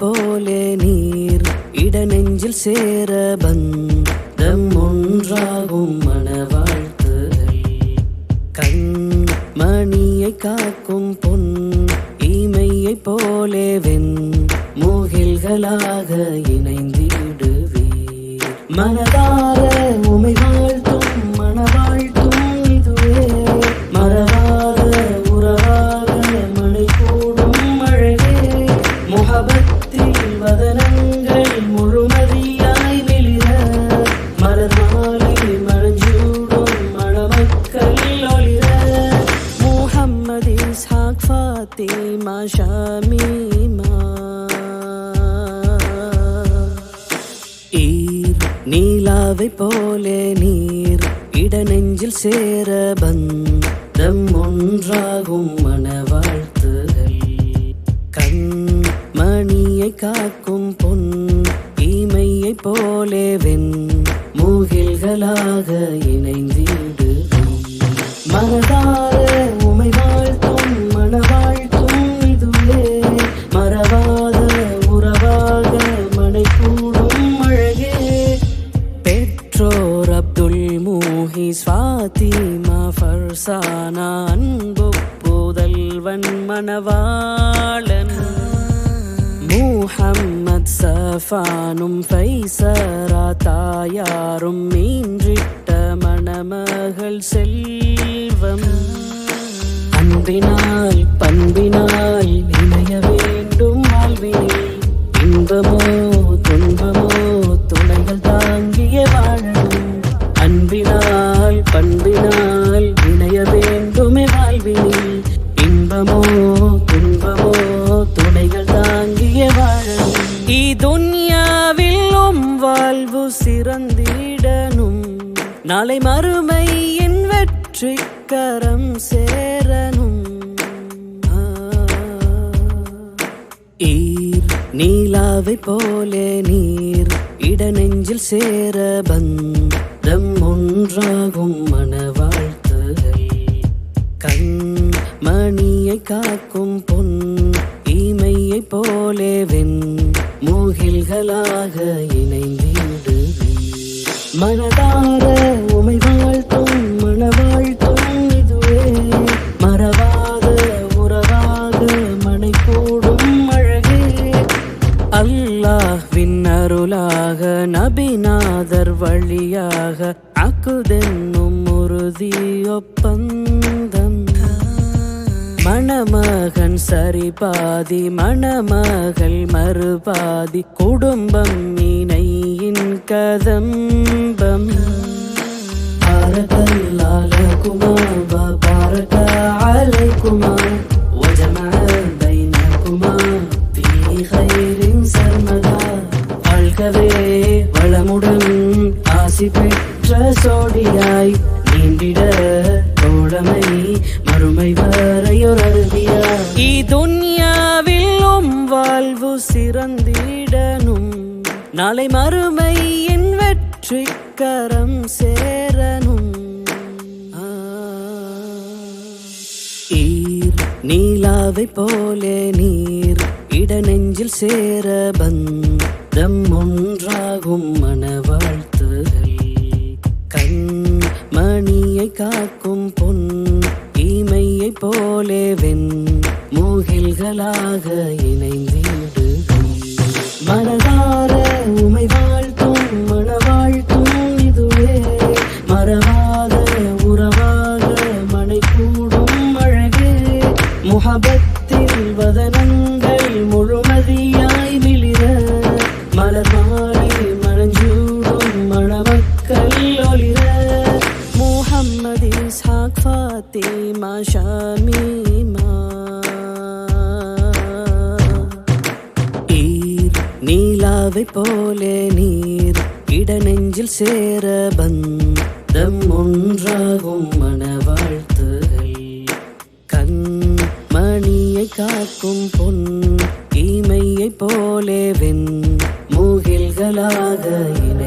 போலே நீர் இடநெஞ்சில் சேர பந்தம் ஒன்றாகும் மனவாழ்த்துகள் கண் மணியை காக்கும் பொன் இமையை போலே வெண் மூகில்களாக இணைந்திடுவீர். மனதார உமை இஸ்ஹாக் ஃபாத்திமா ஷாமீமா ஈர் நீலாவை போலே நீர் இடநெஞ்சில் சேர பந்தம் ஒன்றாகும் மனவாழ்த்துகள். கண் மணியை காக்கும் பொன் ஈமையை போலே வெண் மூகில்களாக இணைந்திடுவோம் அவன் மணவாளன். முஹம்மத் சஃபானும் ஃபைசரா தாயாரும் மீன்றிட்ட மணமகள் செல்வம். அன்பினால் பண்பினால் சிறந்திடனும் நாளை மறுமை என் வெற்றிக்கரம் சேரனும் ஆ. ஈர் நீலாவை போலே நீர் இடநெஞ்சில் சேர பந்தம் ஒன்றாகும் மனவாழ்த்துகள். கண் மணியை காக்கும் பொன் ஈமையை போலே வெண் மூகில்களாக இணைந்திடுவீர் மனதார உமை வாழ்த்தும் மன வாழ்த்தும் இதுவே. மறவாத உறவாக மனை கூடும் அழகே. அல்லாஹ்வின் அருளாக நபிநாதர் வழியாக அக்குதென்னும் உறுதி ஒப்பந்தம். மணமகன் சரிபாதி மணமகள் மறுபாதி குடும்பம் இணையின் கதம்பம் بارك الله لكما وبارك عليكما وجمع بينكما في خير سرمدا வாழ்கவே வளமுடன் ஆசி பெற்ற சோடியாய் நீண்டிட தோழமை மறுமை வரையொரு அருவியாய் நாளை மறுமை என் வெற்றிக்கரம் சேரனும் ஆ. ஈர் நீலாவை போலே நீர் இடநெஞ்சில் சேர பந்தம் ஒன்றாகும் மனவாழ்த்துகள். கண் மணியை காக்கும் பொன் ஈமையை போலே வெண் மூகில்களாக இணைந்திடுவோம் மனதார உமை வாழ்த்தும் மன வாழ்த்தும் இதுவே மறவாத உறவாக மனை கூடும் அழகே முகபத்தில் வதனங்கள் முழுமதியாய் மிளிர மலர் மாலை மணஞ்சூடும் மணமக்கள் ஒளிர முகம்மதி இஸ்ஹாக் மாஷாமி மா பாவை போலே நீர் இடநெஞ்சில் சேர பந்தம் ஒன்றாகும் மன வாழ்த்துகள் கண் மணியை காக்கும் பொன் ஈமையை போலே வெண் மூகில்களாக என்